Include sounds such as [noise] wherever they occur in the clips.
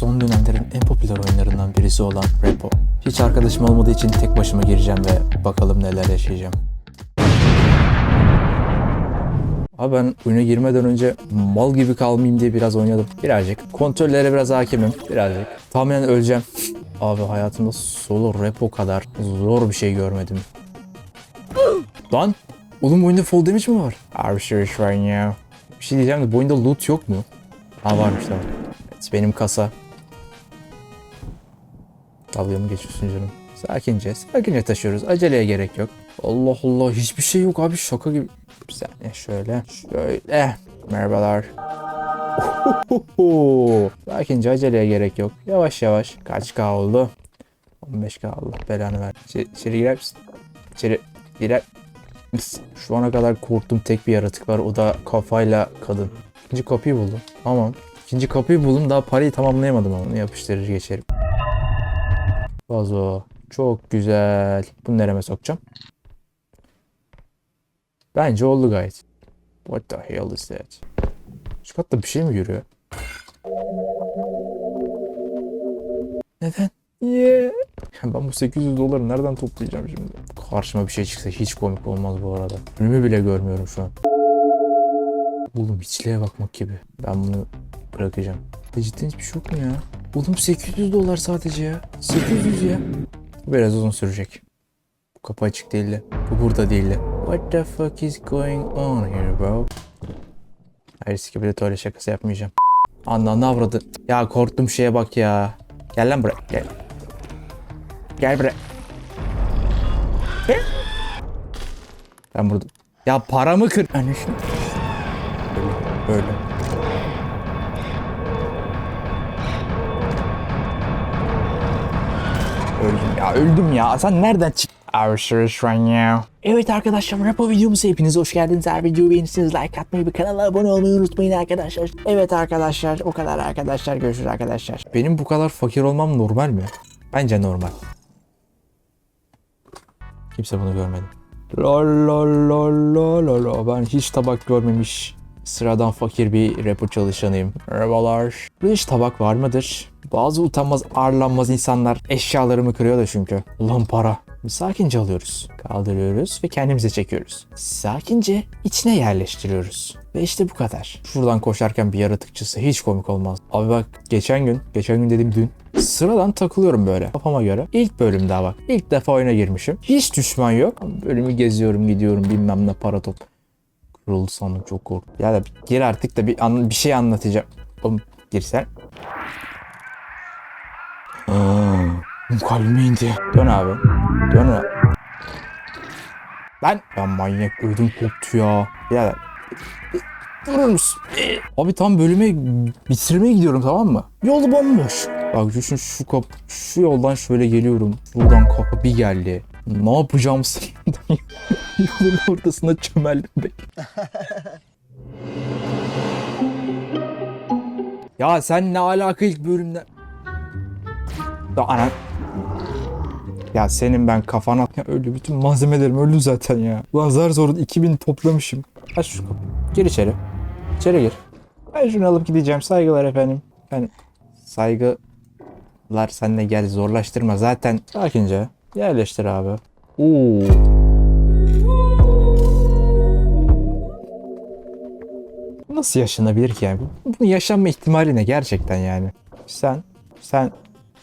son dönemlerin en popüler oyunlarından birisi olan Repo. Hiç arkadaşım olmadığı için tek başıma gireceğim ve bakalım neler yaşayacağım. Abi ben oyuna girmeden önce mal gibi kalmayayım diye biraz oynadım. Birazcık. Kontrollere biraz hakimim. Birazcık. Tahminen öleceğim. Abi hayatımda solo repo kadar zor bir şey görmedim. Lan! Oğlum oyunda fall damage mi var? Abi şey şu an ya. Bir şey diyeceğim de bu oyunda loot yok mu? Ha varmış tamam. Evet, benim kasa. Dalga mı canım? Sakince, sakince taşıyoruz. Aceleye gerek yok. Allah Allah hiçbir şey yok abi şaka gibi. Bir saniye şöyle. Şöyle. Merhabalar. Sakince aceleye gerek yok. Yavaş yavaş. Kaç K oldu? 15K Allah belanı ver. İçeri, girer misin? İçeri girer? Şu ana kadar korktuğum tek bir yaratık var. O da kafayla kadın. İkinci kapıyı buldum. Tamam. İkinci kapıyı buldum. Daha parayı tamamlayamadım ama onu yapıştırır geçerim. Vazo. Çok güzel. Bunu nereme sokacağım? Bence oldu gayet. What the hell is that? Şu katta bir şey mi yürüyor? Neden? Yeah. Ben bu 800 doları nereden toplayacağım şimdi? Karşıma bir şey çıksa hiç komik olmaz bu arada. Önümü bile görmüyorum şu an. Oğlum hiçliğe bakmak gibi. Ben bunu bırakacağım. E cidden hiçbir şey yok mu ya? Oğlum 800 dolar sadece ya. 800 ya. Biraz uzun sürecek. Bu kapı açık değildi. Bu burada değildi. What the fuck is going on here bro? Bir de tuvalet şakası yapmayacağım. Anla avradı? Ya korktum şeye bak ya. Gel lan buraya gel. Gel buraya. Ben burada. Ya paramı kır. Böyle. Böyle. Ya öldüm ya. Sen nereden çık? Evet arkadaşlar Rapo videomuza hepiniz hoş geldiniz. Eğer videoyu beğenirseniz like atmayı ve kanala abone olmayı unutmayın arkadaşlar. Evet arkadaşlar o kadar arkadaşlar. Görüşürüz arkadaşlar. Benim bu kadar fakir olmam normal mi? Bence normal. Kimse bunu görmedi. La la la la la la. Ben hiç tabak görmemiş sıradan fakir bir rapper çalışanıyım. Merhabalar. Burada hiç tabak var mıdır? Bazı utanmaz arlanmaz insanlar eşyalarımı kırıyor da çünkü. Ulan para. Sakince alıyoruz. Kaldırıyoruz ve kendimize çekiyoruz. Sakince içine yerleştiriyoruz. Ve işte bu kadar. Şuradan koşarken bir yaratıkçısı hiç komik olmaz. Abi bak geçen gün, geçen gün dedim dün. Sıradan takılıyorum böyle kafama göre. İlk bölüm daha bak. İlk defa oyuna girmişim. Hiç düşman yok. Bölümü geziyorum gidiyorum bilmem ne para top. Kırıldı sandım çok korktum. Ya da gir artık da bir, an- bir şey anlatacağım. Oğlum girsen. Aa, kalbime indi. Dön abi. Dön abi. Lan. Ya manyak ödüm koptu ya. Ya Durur musun? Abi tam bölüme bitirmeye gidiyorum tamam mı? Yol bomboş. Bak düşün şu kap şu yoldan şöyle geliyorum. Buradan kapı bir geldi. Ne yapacağım sanırım. [laughs] Yolun ortasına çömeldim be. [laughs] ya sen ne alaka ilk bölümden? Ya ana. Ya senin ben kafana ya öldü bütün malzemelerim öldü zaten ya. Ulan zar zor 2000 toplamışım. Aç şu kapıyı. Gir içeri. İçeri gir. Ben şunu alıp gideceğim. Saygılar efendim. Yani saygılar sen de gel zorlaştırma. Zaten sakince yerleştir abi. Oo. Nasıl yaşanabilir ki yani? Bunun yaşanma ihtimali ne gerçekten yani? Sen, sen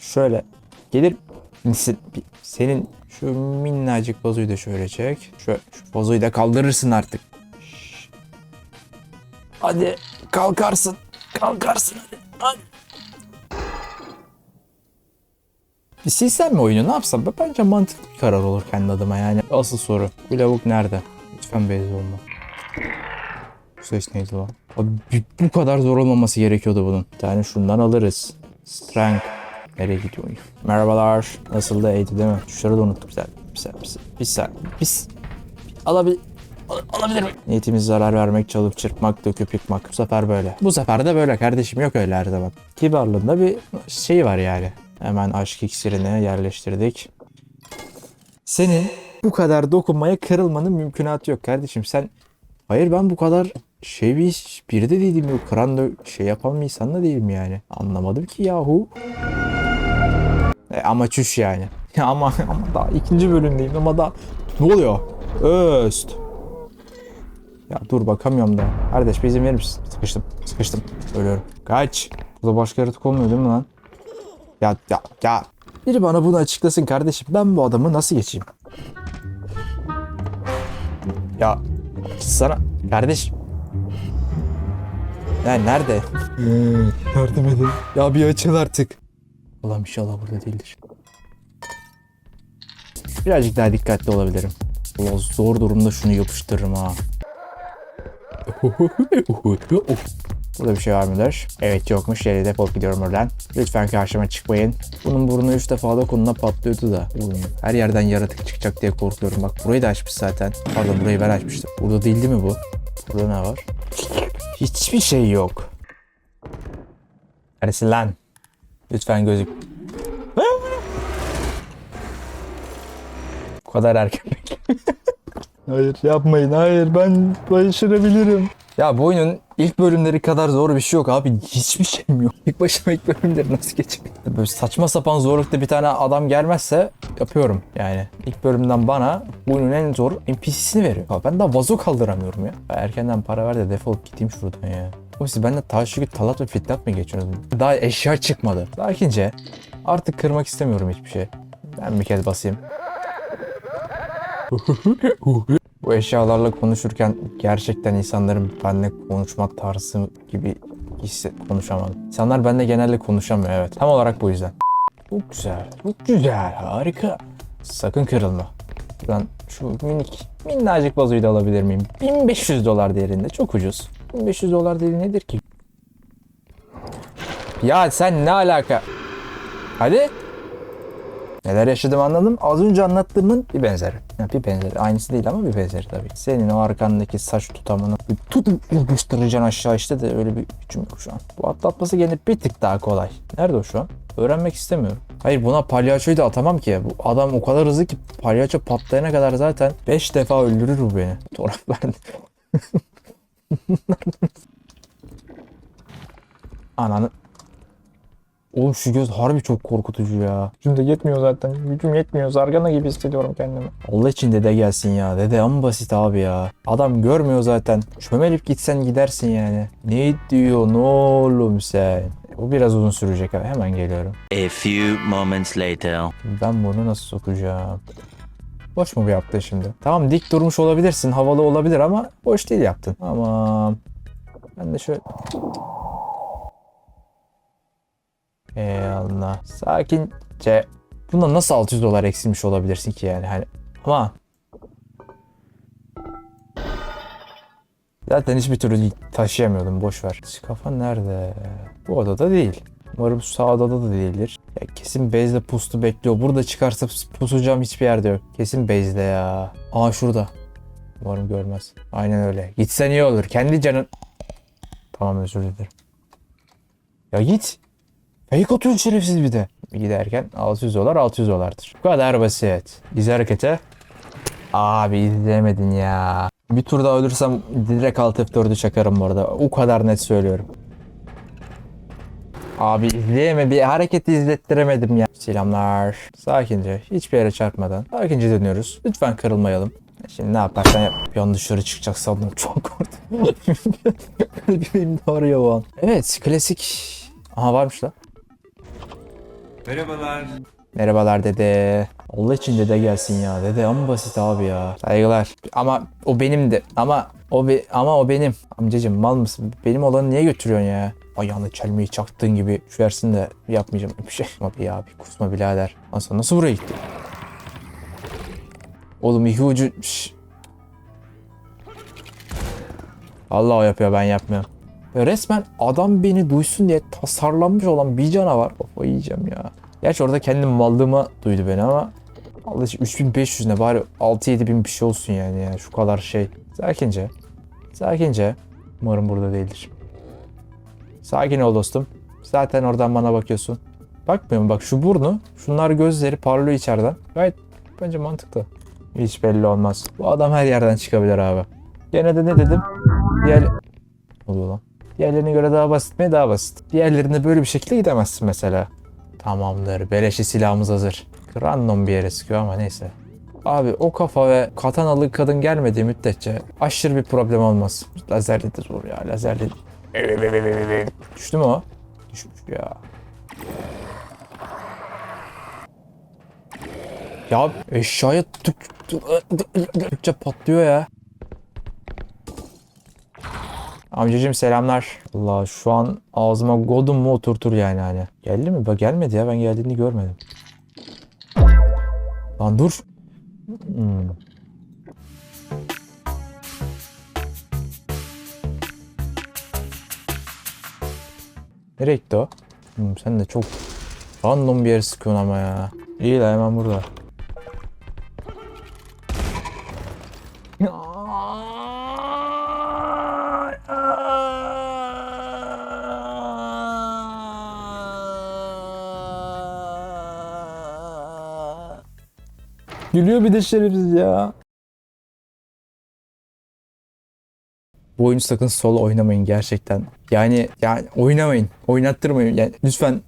şöyle gelir misin? Senin şu minnacık vazoyu da şöyle çek. Şu, şu vazoyu da kaldırırsın artık. Şşş. Hadi kalkarsın. Kalkarsın hadi. hadi. Mi oyunu ne yapsam? Bence mantıklı bir karar olur kendi adıma yani. Asıl soru. Bu lavuk nerede? Lütfen beyaz olma. Bu ses neydi lan? Abi bu kadar zor olmaması gerekiyordu bunun. Bir tane şundan alırız. Strength. Nereye gidiyor oyun? Merhabalar. Nasıl da değil mi? Tuşları da unuttum. Bir saniye. Bir saniye. Bir saniye. Bir saniye. Bir s- Alabil... Al- alabilir miyim? Niyetimiz zarar vermek, çalıp çırpmak, döküp yıkmak. Bu sefer böyle. Bu sefer de böyle kardeşim. Yok öyle her zaman. Kibarlığında bir şey var yani. Hemen aşk iksirini yerleştirdik. Senin bu kadar dokunmaya kırılmanın mümkünatı yok kardeşim. Sen Hayır ben bu kadar şey bir biri de değilim. Kıran da şey yapan bir insan da değilim yani. Anlamadım ki yahu. E, ama çüş yani. [laughs] Ya ama, ama daha ikinci bölümdeyim ama daha... Ne oluyor? Öst. Ya dur bakamıyorum da. Kardeş bir izin verir misin? Sıkıştım. Sıkıştım. Ölüyorum. Kaç. Burada başka yaratık olmuyor değil mi lan? Ya ya ya. Biri bana bunu açıklasın kardeşim. Ben bu adamı nasıl geçeyim? Ya sana kardeş. Ya nerede? Yardım edin. Ya bir açıl artık. Ulan inşallah burada değildir. Birazcık daha dikkatli olabilirim. Ulan zor durumda şunu yapıştırırım ha. Burada bir şey var mıdır? Evet yokmuş. Yere defolup gidiyorum buradan. Lütfen karşıma çıkmayın. Bunun burnu 3 defa dokununa patlıyordu da. Oğlum, her yerden yaratık çıkacak diye korkuyorum. Bak burayı da açmış zaten. Pardon burayı ben açmıştım. Burada değil değil mi bu? Burada ne var? Hiçbir şey yok. Neresi lan? Lütfen gözük. Bu kadar erken [laughs] Hayır yapmayın. Hayır ben başarabilirim. Ya bu oyunun ilk bölümleri kadar zor bir şey yok abi. Hiçbir şeyim yok. İlk başıma ilk bölümleri nasıl geçeyim? Böyle saçma sapan zorlukta bir tane adam gelmezse yapıyorum yani. İlk bölümden bana bu oyunun en zor NPC'sini veriyor. Ya ben daha vazo kaldıramıyorum ya. ya. Erkenden para ver de defolup gideyim şuradan ya. O siz benden taşlı talat ve fitnat mı geçiyorsunuz? Daha eşya çıkmadı. Sakince. Artık kırmak istemiyorum hiçbir şey. Ben bir kez basayım. [laughs] Bu eşyalarla konuşurken gerçekten insanların benimle konuşma tarzı gibi hisset konuşamadım. İnsanlar benimle genelde konuşamıyor evet. Tam olarak bu yüzden. Çok güzel, çok güzel, harika. Sakın kırılma. Ben şu minik, minnacık vazoyu da alabilir miyim? 1500 dolar değerinde, çok ucuz. 1500 dolar değeri nedir ki? Ya sen ne alaka? Hadi. Neler yaşadım anladım. Az önce anlattığımın bir benzeri. Ya bir benzeri. Aynısı değil ama bir benzeri tabii. Senin o arkandaki saç tutamını tutup yapıştıracaksın aşağı işte de öyle bir gücüm yok şu an. Bu atlatması gene bir tık daha kolay. Nerede o şu an? Öğrenmek istemiyorum. Hayır buna palyaçoyu da atamam ki. Bu adam o kadar hızlı ki palyaço patlayana kadar zaten 5 defa öldürür bu beni. Verdi. [laughs] Ananı. Oğlum şu göz harbi çok korkutucu ya. Gücüm de yetmiyor zaten. Gücüm yetmiyor. Zargana gibi hissediyorum kendimi. Allah için dede gelsin ya. Dede ama basit abi ya. Adam görmüyor zaten. Çömelip gitsen gidersin yani. Ne diyor ne oğlum sen? Bu biraz uzun sürecek abi. Hemen geliyorum. A few moments later. Ben bunu nasıl sokacağım? Boş mu bu yaptın şimdi? Tamam dik durmuş olabilirsin. Havalı olabilir ama boş değil yaptın. Tamam. Ben de şöyle... Eyvallah. Sakince. Bunda nasıl 600 dolar eksilmiş olabilirsin ki yani? Hani ama Zaten hiçbir türlü taşıyamıyordum. Boş ver. Kafa nerede? Bu odada değil. Umarım sağ odada da değildir. Ya kesin base'de pustu bekliyor. Burada çıkarsa pusacağım hiçbir yerde yok. Kesin base'de ya. Aa şurada. Umarım görmez. Aynen öyle. Gitsen iyi olur. Kendi canın... Tamam özür dilerim. Ya git. Fake atıyorsun şerefsiz bir de. Giderken 600 dolar 600 dolardır. Bu kadar basit. Dizi harekete. Abi izlemedin ya. Bir tur daha ölürsem direkt alt F4'ü çakarım bu arada. O kadar net söylüyorum. Abi izleyeme bir hareketi izlettiremedim ya. Selamlar. Sakince hiçbir yere çarpmadan. Sakince dönüyoruz. Lütfen kırılmayalım. Şimdi ne yaparsan yap. An dışarı çıkacak sandım. Çok korktum. [laughs] Kalbim de ağrıyor o an. Evet klasik. Aha varmış lan. Merhabalar. Merhabalar dede. Allah için dede gelsin ya. Dede ama basit abi ya. Saygılar. Ama o benim de. Ama o be, ama o benim. Amcacım mal mısın? Benim olanı niye götürüyorsun ya? Ayağını çelmeyi çaktığın gibi düşersin de yapmayacağım bir şey. Ama bir abi kusma birader. Nasıl, nasıl buraya gitti? Oğlum iki ucu... Şş. Allah o yapıyor ben yapmıyorum. Ya resmen adam beni duysun diye tasarlanmış olan bir canavar. Kafayı yiyeceğim ya. Gerçi orada kendim mallığıma duydu beni ama Allah için 3500 ne bari 6-7 bin bir şey olsun yani, yani şu kadar şey. Sakince. Sakince. Umarım burada değildir. Sakin ol dostum. Zaten oradan bana bakıyorsun. Bakmıyor mu? Bak şu burnu, şunlar gözleri parlıyor içeriden. Gayet bence mantıklı. Hiç belli olmaz. Bu adam her yerden çıkabilir abi. Gene de ne dedim? Diğer... Oluyor lan? Diğerlerine göre daha basit mi? Daha basit. Diğerlerinde böyle bir şekilde gidemezsin mesela. Tamamdır. Beleşi silahımız hazır. Random bir yere sıkıyor ama neyse. Abi o kafa ve katanalı kadın gelmediği müddetçe aşırı bir problem olmaz. Lazerli de zor ya lazerli. Düştü mü o? Düşmüş ya. Ya eşyaya tık tıkça patlıyor ya. Amcacım selamlar. Allah şu an ağzıma godum mu oturtur yani hani. Geldi mi? Bak gelmedi ya ben geldiğini görmedim. Lan dur. Hmm. Nereye gitti o? Hmm, sen de çok random bir yere sıkıyorsun ama ya. İyi de hemen burada. Gülüyor bir de şerefsiz ya. Bu oyunu sakın solo oynamayın gerçekten. Yani yani oynamayın. Oynattırmayın. Yani lütfen